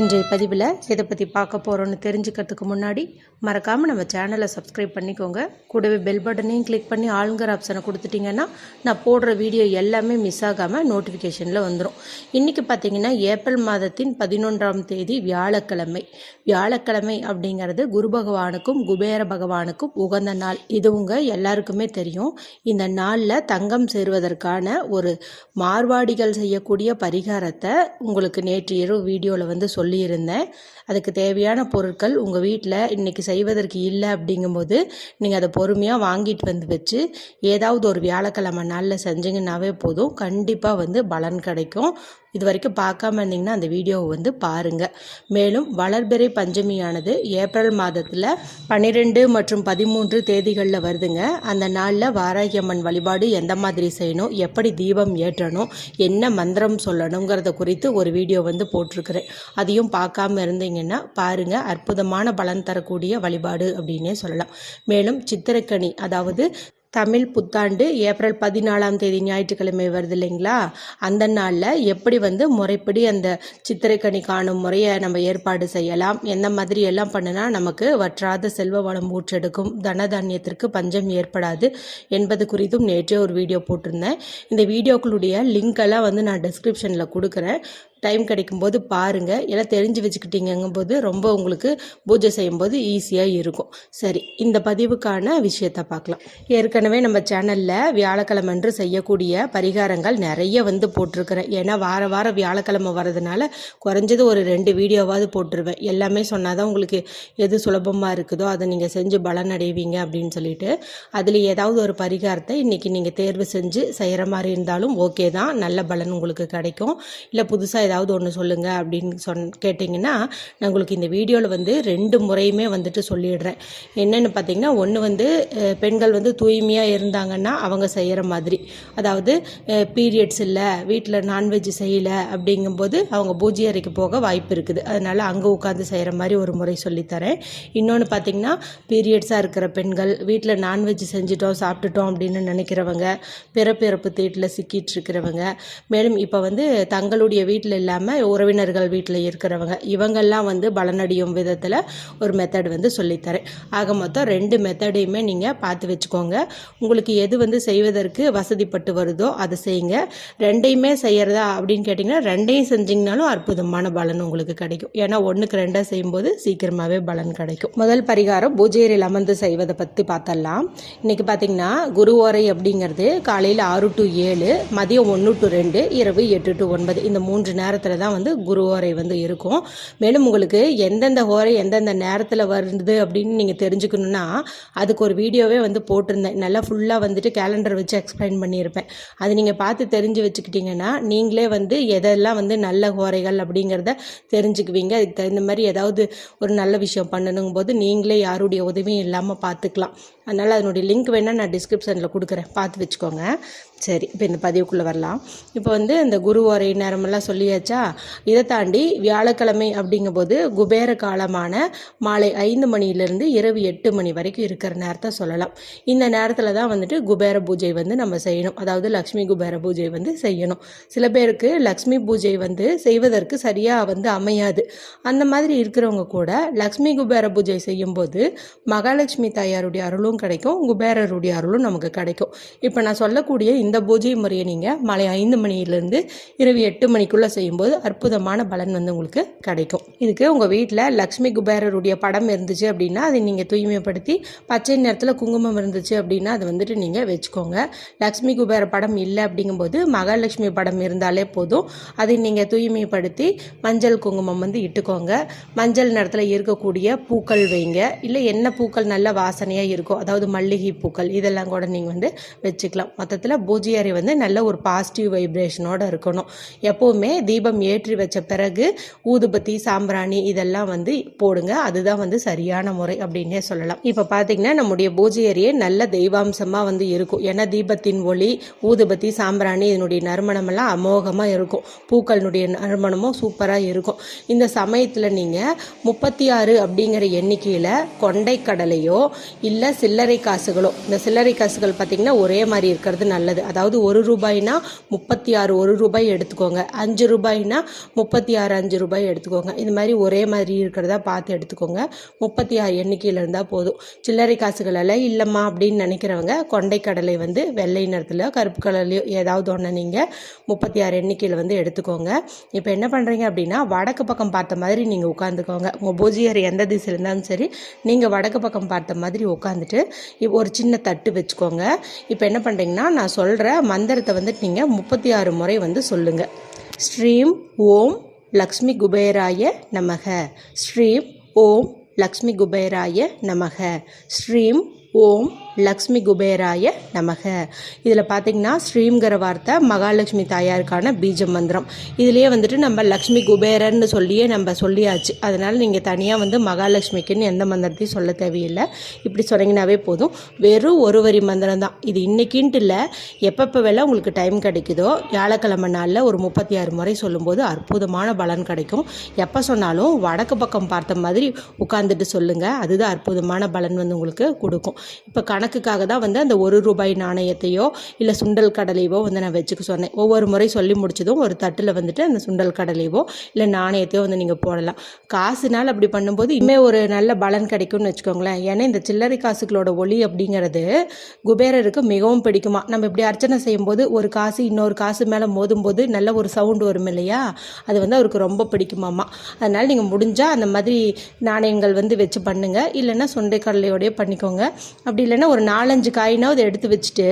இன்றைய பதிவில் எதை பற்றி பார்க்க போகிறோன்னு தெரிஞ்சுக்கிறதுக்கு முன்னாடி மறக்காமல் நம்ம சேனலை சப்ஸ்கிரைப் பண்ணிக்கோங்க. கூடவே பெல் பட்டனையும் கிளிக் பண்ணி ஆளுங்கிற ஆப்ஷனை கொடுத்துட்டிங்கன்னா நான் போடுற வீடியோ எல்லாமே மிஸ் ஆகாமல் நோட்டிஃபிகேஷனில் வந்துடும் இன்றைக்கி பார்த்தீங்கன்னா ஏப்ரல் மாதத்தின் பதினொன்றாம் தேதி வியாழக்கிழமை. வியாழக்கிழமை அப்படிங்கிறது குரு பகவானுக்கும் குபேர பகவானுக்கும் உகந்த நாள். இது உங்கள் எல்லாருக்குமே தெரியும். இந்த நாளில் தங்கம் சேருவதற்கான ஒரு மார்வாடிகள் செய்யக்கூடிய பரிகாரத்தை உங்களுக்கு நேற்று இரவு வீடியோவில் வந்து சொல்லியிருந்தேன். அதுக்கு தேவையான பொருட்கள் உங்கள் வீட்டில் இன்றைக்கி செய்வதற்கு இல்லை அப்படிங்கும்போது நீங்கள் அதை பொறுமையாக வாங்கிட்டு வந்து வச்சு ஏதாவது ஒரு வியாழக்கிழமை நாளில் செஞ்சிங்கனாவே போதும். கண்டிப்பாக வந்து பலன் கிடைக்கும். இது வரைக்கும் பார்க்காம இருந்தீங்கன்னா அந்த வீடியோவை வந்து பாருங்கள் மேலும் வளர்பிறை பஞ்சமியானது ஏப்ரல் மாதத்தில் பன்னிரெண்டு மற்றும் பதிமூன்று தேதிகளில் வருதுங்க. அந்த நாளில் வாராகியம்மன் வழிபாடு எந்த மாதிரி செய்யணும் எப்படி தீபம் ஏற்றணும் என்ன மந்திரம் சொல்லணுங்கிறத குறித்து ஒரு வீடியோ வந்து போட்டிருக்கிறேன். அதையும் பார்க்காம இருந்தீங்க பார்த்தீங்கன்னா பாருங்கள் அற்புதமான பலன் தரக்கூடிய வழிபாடு அப்படின்னே சொல்லலாம். மேலும் சித்திரக்கனி அதாவது தமிழ் புத்தாண்டு ஏப்ரல் பதினாலாம் தேதி ஞாயிற்றுக்கிழமை வருது இல்லைங்களா? அந்த நாளில் எப்படி வந்து முறைப்படி அந்த சித்திரைக்கனி காணும் முறையை நம்ம ஏற்பாடு செய்யலாம்? எந்த மாதிரி எல்லாம் பண்ணுனா நமக்கு வற்றாத செல்வ வளம் ஊற்றெடுக்கும் தனதானியத்திற்கு பஞ்சம் ஏற்படாது என்பது குறித்தும் நேற்றே ஒரு வீடியோ போட்டிருந்தேன். இந்த வீடியோக்களுடைய லிங்க் எல்லாம் வந்து நான் டிஸ்கிரிப்ஷனில் கொடுக்குறேன். டைம் கிடைக்கும்போது பாருங்கள் எல்லாம் தெரிஞ்சு வச்சுக்கிட்டீங்கும்போது ரொம்ப உங்களுக்கு பூஜை செய்யும்போது ஈஸியாக இருக்கும். சரி இந்த பதிவுக்கான விஷயத்தை பார்க்கலாம். ஏற்கனவே நம்ம சேனலில் வியாழக்கிழமன்று செய்யக்கூடிய பரிகாரங்கள் நிறைய வந்து போட்டிருக்கிறேன். ஏன்னா வார வாரம் வியாழக்கிழமை வரதுனால குறைஞ்சது ஒரு ரெண்டு வீடியோவாவது போட்டுருவேன். எல்லாமே சொன்னால் தான் உங்களுக்கு எது சுலபமாக இருக்குதோ அதை நீங்கள் செஞ்சு பலன் அடைவீங்க அப்படின்னு சொல்லிட்டு அதில் ஏதாவது ஒரு பரிகாரத்தை இன்றைக்கி நீங்கள் தேர்வு செஞ்சு செய்கிற மாதிரி இருந்தாலும் ஓகே தான். நல்ல பலன் உங்களுக்கு கிடைக்கும். இல்லை புதுசாக ஏதாவது ஒன்று சொல்லுங்கள் அப்படின்னு சொன் கேட்டிங்கன்னா நான் உங்களுக்கு இந்த வீடியோவில் வந்து ரெண்டு முறையுமே வந்துட்டு சொல்லிடுறேன். என்னென்னு பார்த்தீங்கன்னா ஒன்று வந்து பெண்கள் வந்து தூய்மையாக இருந்தாங்கன்னா அவங்க செய்கிற மாதிரி. அதாவது பீரியட்ஸ் இல்லை வீட்டில் நான்வெஜ் செய்யலை அப்படிங்கும்போது அவங்க பூஜை அறைக்கு போக வாய்ப்பு இருக்குது. அதனால் அங்கே உட்காந்து செய்கிற மாதிரி ஒரு முறை சொல்லித்தரேன். இன்னொன்று பார்த்தீங்கன்னா பீரியட்ஸாக இருக்கிற பெண்கள் வீட்டில் நான்வெஜ் செஞ்சுட்டோம் சாப்பிட்டுட்டோம் அப்படின்னு நினைக்கிறவங்க பிறப்பிறப்பு தீட்டில் சிக்கிட்டு இருக்கிறவங்க மேலும் இப்போ வந்து தங்களுடைய வீட்டில் இல்லாமல் உறவினர்கள் வீட்டில் இருக்கிறவங்க இவங்கெல்லாம் வந்து பலனடையும் விதத்தில் ஒரு மெத்தட் வந்து சொல்லித்தரேன். ஆக மொத்தம் ரெண்டு மெத்தடையுமே நீங்கள் பார்த்து வச்சுக்கோங்க. உங்களுக்கு எது வந்து செய்வதற்கு வசதிப்பட்டு வருதோ அதை செய்யுங்க. ரெண்டையுமே செய்யறதா அப்படின்னு கேட்டிங்கன்னா ரெண்டையும் செஞ்சிங்கனாலும் அற்புதமான பலன் உங்களுக்கு கிடைக்கும். ஏன்னா ஒன்றுக்கு ரெண்டாக செய்யும்போது சீக்கிரமாகவே பலன் கிடைக்கும். முதல் பரிகாரம் பூஜையரில் அமர்ந்து செய்வதை பற்றி பார்த்தரலாம் இன்னைக்கு பார்த்தீங்கன்னா குருவோரை அப்படிங்கிறது காலையில் ஆறு டு ஏழு மதியம் ஒன்று டு ரெண்டு இரவு எட்டு டு ஒன்பது. இந்த மூன்று நேரத்தில் தான் வந்து குரு ஓரை வந்து இருக்கும். மேலும் உங்களுக்கு எந்தெந்த ஓரை எந்தெந்த நேரத்தில் வருது அப்படின்னு நீங்கள் தெரிஞ்சுக்கணுன்னா அதுக்கு ஒரு வீடியோவே வந்து போட்டிருந்தேன். நல்லா ஃபுல்லாக வந்துட்டு கேலண்டர் வச்சு எக்ஸ்பிளைன் பண்ணியிருப்பேன். அது நீங்கள் பார்த்து தெரிஞ்சு வச்சுக்கிட்டிங்கன்னா நீங்களே வந்து எதெல்லாம் வந்து நல்ல ஓரைகள் அப்படிங்கிறத தெரிஞ்சுக்குவீங்க. அதுக்கு தகுந்த மாதிரி ஏதாவது ஒரு நல்ல விஷயம் பண்ணணுங்கும் போது நீங்களே யாருடைய உதவியும் இல்லாமல் பார்த்துக்கலாம். அதனால் அதனுடைய லிங்க் வேணால் நான் டிஸ்கிரிப்ஷனில் கொடுக்குறேன். பார்த்து வச்சுக்கோங்க. சரி இப்போ இந்த பதிவுக்குள்ளே வரலாம். இப்போ வந்து இந்த குரு ஓரை நேரமெல்லாம் சொல்லியாச்சா? இதை தாண்டி வியாழக்கிழமை அப்படிங்கும்போது குபேர காலமான மாலை ஐந்து மணியிலிருந்து இரவு எட்டு மணி வரைக்கும் இருக்கிற நேரத்தை சொல்லலாம். இந்த நேரத்தில் தான் வந்துட்டு குபேர பூஜை வந்து நம்ம செய்யணும். அதாவது லக்ஷ்மி குபேர பூஜை வந்து செய்யணும். சில பேருக்கு லக்ஷ்மி பூஜை வந்து செய்வதற்கு சரியாக வந்து அமையாது. அந்த மாதிரி இருக்கிறவங்க கூட லக்ஷ்மி குபேர பூஜை செய்யும்போது மகாலட்சுமி தாயாருடைய அருளும் கிடைக்கும் குபேரருடைய அருளும் நமக்கு கிடைக்கும். இப்போ நான் சொல்லக்கூடிய இந்த பூஜை முறையை நீங்கள் மாலை ஐந்து மணியிலிருந்து இரவு எட்டு மணிக்குள்ளே செய்யும்போது அற்புதமான பலன் வந்து உங்களுக்கு கிடைக்கும். இதுக்கு உங்கள் வீட்டில் லக்ஷ்மி குபேரருடைய படம் இருந்துச்சு அப்படின்னா அதை நீங்கள் தூய்மைப்படுத்தி பச்சை நேரத்தில் குங்குமம் இருந்துச்சு அப்படின்னா அதை வந்துட்டு நீங்கள் வச்சுக்கோங்க. லக்ஷ்மி குபேர படம் இல்லை அப்படிங்கும்போது மகாலட்சுமி படம் இருந்தாலே போதும். அதை நீங்கள் தூய்மைப்படுத்தி மஞ்சள் குங்குமம் வந்து இட்டுக்கோங்க. மஞ்சள் நிறத்தில் இருக்கக்கூடிய பூக்கள் வைங்க. இல்லை என்ன பூக்கள் நல்ல வாசனையாக இருக்கோ அதாவது மல்லிகை பூக்கள் இதெல்லாம் கூட நீங்கள் வந்து வச்சுக்கலாம். மொத்தத்தில் பூஜை அறை வந்து நல்ல ஒரு பாசிட்டிவ் வைப்ரேஷனோட இருக்கணும். எப்போவுமே தீபம் ஏற்றி வச்ச பிறகு ஊதுபத்தி சாம்பிராணி இதெல்லாம் வந்து போடுங்க. அதுதான் வந்து சரியான முறை அப்படின்னே சொல்லலாம். இப்போ பார்த்தீங்கன்னா நம்முடைய பூஜை அறையே நல்ல தெய்வாம்சமாக வந்து இருக்கும். ஏன்னா தீபத்தின் ஒளி ஊதுபத்தி சாம்பிராணி இதனுடைய நறுமணமெல்லாம் அமோகமாக இருக்கும். பூக்களினுடைய நறுமணமும் சூப்பராக இருக்கும். இந்த சமயத்தில் நீங்கள் முப்பத்தி ஆறு அப்படிங்கிற எண்ணிக்கையில் கொண்டை கடலையோ இல்லை சில்லறை காசுகளோ இந்த சில்லறை காசுகள் பார்த்தீங்கன்னா ஒரே மாதிரி இருக்கிறது நல்லது. அதாவது ஒரு ரூபாய்னா முப்பத்தி ஆறு ஒரு ரூபாய் எடுத்துக்கோங்க. அஞ்சு ரூபாய்னா முப்பத்தி ஆறு அஞ்சு ரூபாய் எடுத்துக்கோங்க. இது மாதிரி ஒரே மாதிரி இருக்கிறதா பார்த்து எடுத்துக்கோங்க. முப்பத்தி ஆறு எண்ணிக்கையில் இருந்தால் போதும். சில்லறை காசுகளெல்லாம் இல்லைம்மா அப்படின்னு நினைக்கிறவங்க கொண்டை கடலை வந்து வெள்ளை நிறத்தில் கருப்பு கலர்லையோ ஏதாவது ஒன்று நீங்கள் முப்பத்தி ஆறு எண்ணிக்கையில் வந்து எடுத்துக்கோங்க. இப்போ என்ன பண்ணுறீங்க அப்படின்னா வடக்கு பக்கம் பார்த்த மாதிரி நீங்கள் உட்காந்துக்கோங்க உங்கள் பூஜையர் எந்த திசை இருந்தாலும் சரி நீங்கள் வடக்கு பக்கம் பார்த்த மாதிரி உட்காந்துட்டு ஒரு சின்ன தட்டு வச்சுக்கோங்க. இப்போ என்ன பண்ணுறீங்கன்னா நான் சொல்கிற சொல்கிற மந்திரத்தை வந்துட்டு நீங்கள் முப்பத்தி ஆறு முறை வந்து சொல்லுங்கள் ஸ்ரீம் ஓம் லக்ஷ்மி குபேராய நமக. ஸ்ரீம் ஓம் லக்ஷ்மி குபேராய நமக. ஸ்ரீம் ஓம் லக்ஷ்மி குபேராய நமக. இதில் பார்த்தீங்கன்னா ஸ்ரீங்கிற வார்த்தை மகாலட்சுமி தாயாருக்கான பீஜ மந்திரம். இதுலேயே வந்துட்டு நம்ம லக்ஷ்மி குபேரன்னு சொல்லியே நம்ம சொல்லியாச்சு. அதனால் நீங்கள் தனியாக வந்து மகாலட்சுமிக்குன்னு எந்த மந்திரத்தையும் சொல்ல தேவையில்லை. இப்படி சொன்னீங்கன்னாவே போதும். வெறும் ஒரு வரி மந்திரம் தான். இது இன்னைக்குன்ட்டு இல்லை. எப்பப்போ வேலை உங்களுக்கு டைம் கிடைக்குதோ வியாழக்கிழமை நாளில் ஒரு முப்பத்தி ஆறு முறை சொல்லும்போது அற்புதமான பலன் கிடைக்கும். எப்போ சொன்னாலும் வடக்கு பக்கம் பார்த்த மாதிரி உட்காந்துட்டு சொல்லுங்கள் அதுதான் அற்புதமான பலன் வந்து உங்களுக்கு கொடுக்கும். இப்போ கணக்கு கணக்குக்காக தான் வந்து அந்த ஒரு ரூபாய் நாணயத்தையோ இல்லை சுண்டல் கடலையோ வந்து நான் வச்சுக்க சொன்னேன். ஒவ்வொரு முறை சொல்லி முடிச்சதும் ஒரு தட்டில் வந்துட்டு அந்த சுண்டல் கடலையோ இல்லை நாணயத்தையோ வந்து நீங்கள் போடலாம். காசுனால் அப்படி பண்ணும்போது இனிமேல் ஒரு நல்ல பலன் கிடைக்கும்னு வச்சுக்கோங்களேன். ஏன்னா இந்த சில்லறை காசுகளோட ஒளி அப்படிங்கிறது குபேரருக்கு மிகவும் பிடிக்குமா? நம்ம இப்படி அர்ச்சனை செய்யும்போது ஒரு காசு இன்னொரு காசு மேலே மோதும்போது நல்ல ஒரு சவுண்டு வரும் இல்லையா? அது வந்து அவருக்கு ரொம்ப பிடிக்குமாம்மா அதனால் நீங்கள் முடிஞ்சால் அந்த மாதிரி நாணயங்கள் வந்து வச்சு பண்ணுங்கள் இல்லைன்னா சுண்டை கடலையோடய பண்ணிக்கோங்க. அப்படி இல்லைன்னா ஒரு நாலஞ்சு காயினாவது எடுத்து வச்சுட்டு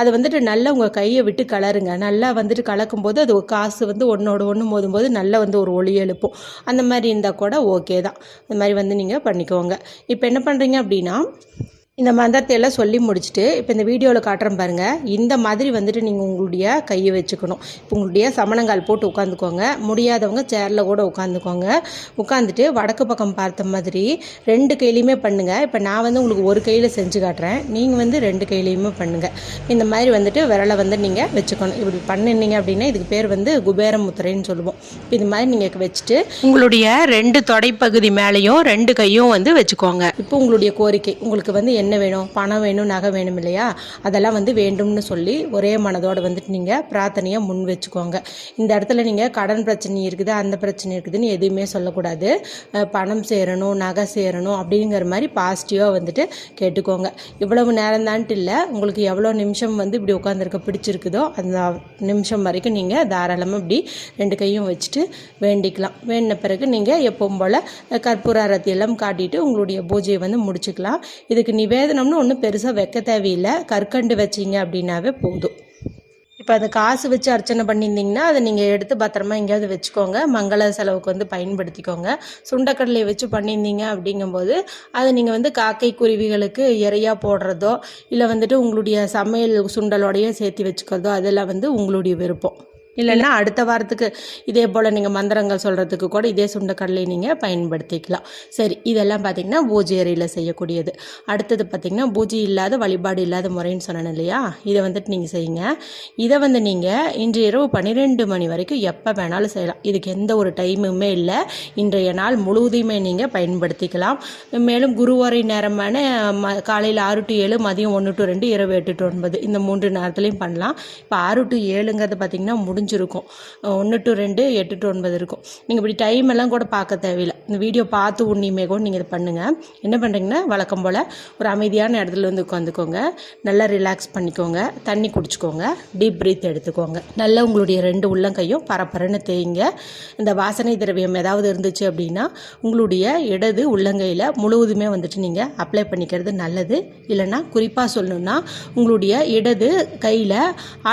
அதை வந்துட்டு நல்லா உங்கள் கையை விட்டு கலருங்க. நல்லா வந்துட்டு கலக்கும்போது அது காசு வந்து ஒன்றோட ஒன்று மோதும்போது நல்லா வந்து ஒரு ஒளி எழுப்பும். அந்த மாதிரி இருந்தால் கூட ஓகே தான். இந்த மாதிரி வந்து நீங்கள் பண்ணிக்கோங்க. இப்போ என்ன பண்ணுறீங்க அப்படின்னா இந்த மந்திரத்தை எல்லாம் சொல்லி முடிச்சுட்டு இப்போ இந்த வீடியோவில் காட்டுறேன் பாருங்கள் இந்த மாதிரி வந்துட்டு நீங்கள் உங்களுடைய கையை வச்சுக்கணும். இப்போ உங்களுடைய சமணங்கால் போட்டு உட்காந்துக்கோங்க. முடியாதவங்க சேரில் கூட உட்காந்துக்கோங்க. உட்காந்துட்டு வடக்கு பக்கம் பார்த்த மாதிரி ரெண்டு கையிலையுமே பண்ணுங்கள் இப்போ நான் வந்து உங்களுக்கு ஒரு கையில் செஞ்சு காட்டுறேன். நீங்கள் வந்து ரெண்டு கையிலையுமே பண்ணுங்கள் இந்த மாதிரி வந்துட்டு விரலை வந்து நீங்கள் வச்சுக்கணும். இப்படி பண்ணினீங்க அப்படின்னா இதுக்கு பேர் வந்து குபேரமுத்திரைன்னு சொல்லுவோம். இப்போ இது மாதிரி நீங்கள் வச்சுட்டு உங்களுடைய ரெண்டு தொடைப்பகுதி மேலேயும் ரெண்டு கையும் வந்து வச்சுக்கோங்க. இப்போ உங்களுடைய கோரிக்கை உங்களுக்கு வந்து என்ன வேணும்? பணம் வேணும் நகை வேணும் இல்லையா? அதெல்லாம் வந்து வேண்டும்னு சொல்லி ஒரே மனதோடு வந்துட்டு நீங்கள் பிரார்த்தனையை முன் வச்சுக்கோங்க. இந்த இடத்துல நீங்கள் கடன் பிரச்சனை இருக்குது அந்த பிரச்சனை இருக்குதுன்னு எதுவுமே சொல்லக்கூடாது. பணம் சேரணும் நகை சேரணும் அப்படிங்கிற மாதிரி பாசிட்டிவாக வந்துட்டு கேட்டுக்கோங்க. இவ்வளவு நேரம் தான்ட்டு இல்லை உங்களுக்கு எவ்வளோ நிமிஷம் வந்து இப்படி உட்காந்துருக்க பிடிச்சிருக்குதோ அந்த நிமிஷம் வரைக்கும் நீங்கள் தாராளமாக இப்படி ரெண்டு கையும் வச்சுட்டு வேண்டிக்கலாம். வேண்டின பிறகு நீங்கள் எப்பவும் போல் கற்பூர அரத்தியெல்லாம் காட்டிட்டு உங்களுடைய பூஜையை வந்து முடிச்சுக்கலாம். இதுக்கு வேதனம்னு ஒன்றும் பெருசாக வைக்க தேவையில்லை. கற்கண்டு வச்சீங்க அப்படின்னாவே போதும். இப்போ அந்த காசு வச்சு அர்ச்சனை பண்ணியிருந்தீங்கன்னா அதை நீங்கள் எடுத்து பத்திரமா எங்கேயாவது வச்சுக்கோங்க. மங்கள செலவுக்கு வந்து பயன்படுத்திக்கோங்க. சுண்டக்கடலையை வச்சு பண்ணியிருந்தீங்க அப்படிங்கும்போது அதை நீங்கள் வந்து காக்கை குருவிகளுக்கு இறையாக போடுறதோ இல்லை வந்துட்டு உங்களுடைய சமையல் சுண்டலோடையே சேர்த்து வச்சுக்கிறதோ அதெல்லாம் வந்து உங்களுடைய விருப்பம். இல்லைன்னா அடுத்த வாரத்துக்கு இதே போல் நீங்கள் மந்திரங்கள் சொல்கிறதுக்கு கூட இதே சுண்டக்கடலையை நீங்கள் பயன்படுத்திக்கலாம். சரி இதெல்லாம் பார்த்தீங்கன்னா பூஜை அறையில் செய்யக்கூடியது. அடுத்தது பார்த்தீங்கன்னா பூஜை இல்லாத வழிபாடு இல்லாத முறைன்னு சொன்னேன் இல்லையா? இதை வந்துட்டு நீங்கள் செய்யுங்க. இதை வந்து நீங்கள் இன்று இரவு பன்னிரெண்டு மணி வரைக்கும் எப்போ வேணாலும் செய்யலாம். இதுக்கு எந்த ஒரு டைமுமே இல்லை. இன்றைய நாள் முழுவதையுமே நீங்கள் பயன்படுத்திக்கலாம். மேலும் குருவாரை நேரமான ம காலையில் ஆறு டு ஏழு மதியம் ஒன்று டு ரெண்டு இரவு எட்டு டு ஒன்பது இந்த மூன்று நேரத்துலையும் பண்ணலாம். இப்போ ஆறு டு ஏழுங்கிறது பார்த்தீங்கன்னா முடிஞ்சிருக்கும் ஒன்று டு ரெண்டு எட்டு டு ஒன்பது இருக்கும். நீங்கள் இப்படி டைம் எல்லாம் கூட பார்க்க தேவையில்லை. இந்த வீடியோ பார்த்து உன்னியுமே கூட நீங்கள் இதை பண்ணுங்கள் என்ன பண்ணுறீங்கன்னா வழக்கம் போல் ஒரு அமைதியான இடத்துல வந்து உட்காந்துக்கோங்க. நல்லா ரிலாக்ஸ் பண்ணிக்கோங்க. தண்ணி குடிச்சிக்கோங்க. டீப் ப்ரீத் எடுத்துக்கோங்க. நல்லா உங்களுடைய ரெண்டு உள்ளங்கையும் பரபரன்னு தேய்ங்க. இந்த வாசனை திரவியம் ஏதாவது இருந்துச்சு அப்படின்னா உங்களுடைய இடது உள்ளங்கையில் முழுவதுமே வந்துட்டு நீங்கள் அப்ளை பண்ணிக்கிறது நல்லது. இல்லைன்னா குறிப்பாக சொல்லணும்னா உங்களுடைய இடது கையில்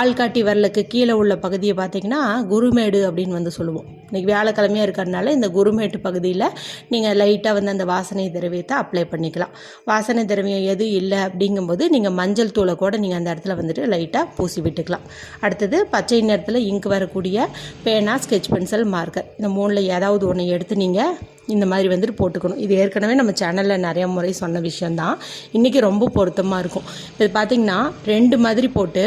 ஆள்காட்டி வரலுக்கு கீழே உள்ள பகுதியை பார்த்தீங்கன்னா குருமேடு அப்படின்னு வந்து சொல்லுவோம். இன்றைக்கி வியாழக்கிழமையாக இருக்கிறதுனால இந்த குருமேட்டு பகுதியில் நீங்கள் லைட்டாக வந்து அந்த வாசனை திரவியத்தை அப்ளை பண்ணிக்கலாம். வாசனை திரவியம் எது இல்லை அப்படிங்கும்போது நீங்கள் மஞ்சள் தூளை கூட நீங்கள் அந்த இடத்துல வந்துட்டு லைட்டாக பூசி விட்டுக்கலாம். அடுத்தது பச்சை நிறத்தில் இங்கு வரக்கூடிய பேனா ஸ்கெட்ச் பென்சில் மார்க்கர் இந்த மூணில் ஏதாவது ஒன்று எடுத்து நீங்கள் இந்த மாதிரி வந்துட்டு போட்டுக்கணும். இது ஏற்கனவே நம்ம சேனலில் நிறைய முறை சொன்ன விஷயந்தான் இன்றைக்கி ரொம்ப பொருத்தமாக இருக்கும். இது பார்த்திங்கன்னா ரெண்டு மாதிரி போட்டு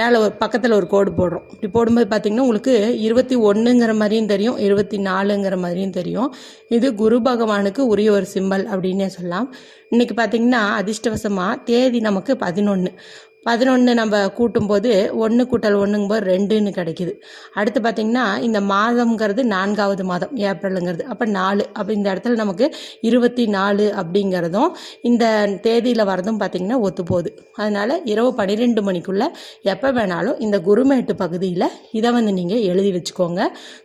மேலே ஒரு பக்கத்தில் ஒரு கோடு போடுறோம். இப்படி போடும்போது பார்த்திங்கன்னா உங்களுக்கு இருபத்தி ஒன்றுங்கிற மாதிரியும் தெரியும். இருபத்தி நாலுங்கிற மாதிரியும் தெரியும். இது குரு பகவானுக்கு உரிய ஒரு சிம்பல் அப்படின்னே சொல்லலாம். இன்றைக்கி பார்த்திங்கன்னா அதிர்ஷ்டவசமாக தேதி நமக்கு பதினொன்று பதினொன்று நம்ம கூட்டும்போது ஒன்று கூட்டல் ஒன்றுங்கும்போது ரெண்டுன்னு கிடைக்குது. அடுத்து பார்த்திங்கன்னா இந்த மாதம்ங்கிறது நான்காவது மாதம் ஏப்ரலுங்கிறது அப்போ நாலு. அப்போ இந்த இடத்துல நமக்கு இருபத்தி நாலு அப்படிங்கிறதும் இந்த தேதியில் வரதும் பார்த்திங்கன்னா ஒத்து போகுது. அதனால் இரவு பன்னிரெண்டு மணிக்குள்ளே எப்போ வேணாலும் இந்த குருமேட்டு பகுதியில் இதை வந்து நீங்கள் எழுதி வச்சுக்கோங்க.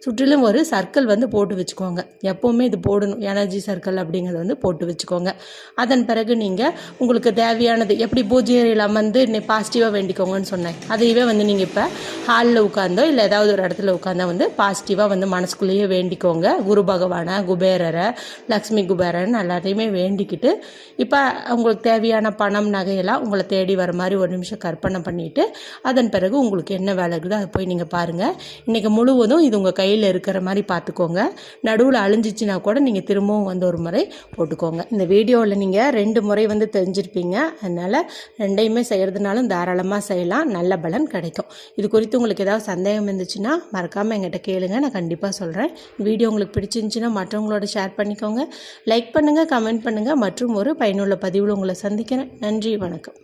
சுற்றிலும் ஒரு சர்க்கிள் வந்து போட்டு வச்சுக்கோங்க. எப்போவுமே இது போடணும். எனர்ஜி சர்க்கிள் அப்படிங்கிறத வந்து போட்டு வச்சுக்கோங்க. அதன் பிறகு நீங்கள் உங்களுக்கு தேவையானது எப்படி பூஜை அமர்ந்து பாசிட்டிவாக வேண்டிக்கோங்கன்னு சொன்னேன். அதையவே வந்து நீங்கள் இப்போ ஹாலில் உட்காந்தோ இல்லை ஏதாவது ஒரு இடத்துல உட்காந்தா வந்து பாசிட்டிவாக வந்து மனசுக்குள்ளேயே வேண்டிக்கோங்க. குரு பகவானை குபேரரை லக்ஷ்மி குபேரன் எல்லாத்தையுமே வேண்டிக்கிட்டு இப்போ உங்களுக்கு தேவையான பணம் நகையெல்லாம் உங்களை தேடி வர மாதிரி ஒரு நிமிஷம் கற்பனை பண்ணிவிட்டு அதன் பிறகு உங்களுக்கு என்ன வேலை இருக்குதோ அதை போய் நீங்கள் பாருங்கள் இன்றைக்கி முழுவதும் இது உங்கள் கையில் இருக்கிற மாதிரி பார்த்துக்கோங்க நடுவில் அழிஞ்சிச்சின்னா கூட நீங்கள் திரும்பவும் வந்து ஒரு முறை போட்டுக்கோங்க. இந்த வீடியோவில் நீங்கள் ரெண்டு முறை வந்து தெரிஞ்சிருப்பீங்க. அதனால் ரெண்டையுமே செய்கிறதுனால வேணாலும் தாராளமாக செய்யலாம். நல்ல பலன் கிடைக்கும். இது குறித்து உங்களுக்கு ஏதாவது சந்தேகம் இருந்துச்சுன்னா மறக்காமல் என்கிட்ட கேளுங்க. நான் கண்டிப்பாக சொல்கிறேன் வீடியோ உங்களுக்கு பிடிச்சிருந்துச்சின்னா மற்றவங்களோட ஷேர் பண்ணிக்கோங்க. லைக் பண்ணுங்கள் கமெண்ட் பண்ணுங்கள் மற்றும் ஒரு பயனுள்ள பதிவில் உங்களை சந்திக்கிறேன். நன்றி வணக்கம்.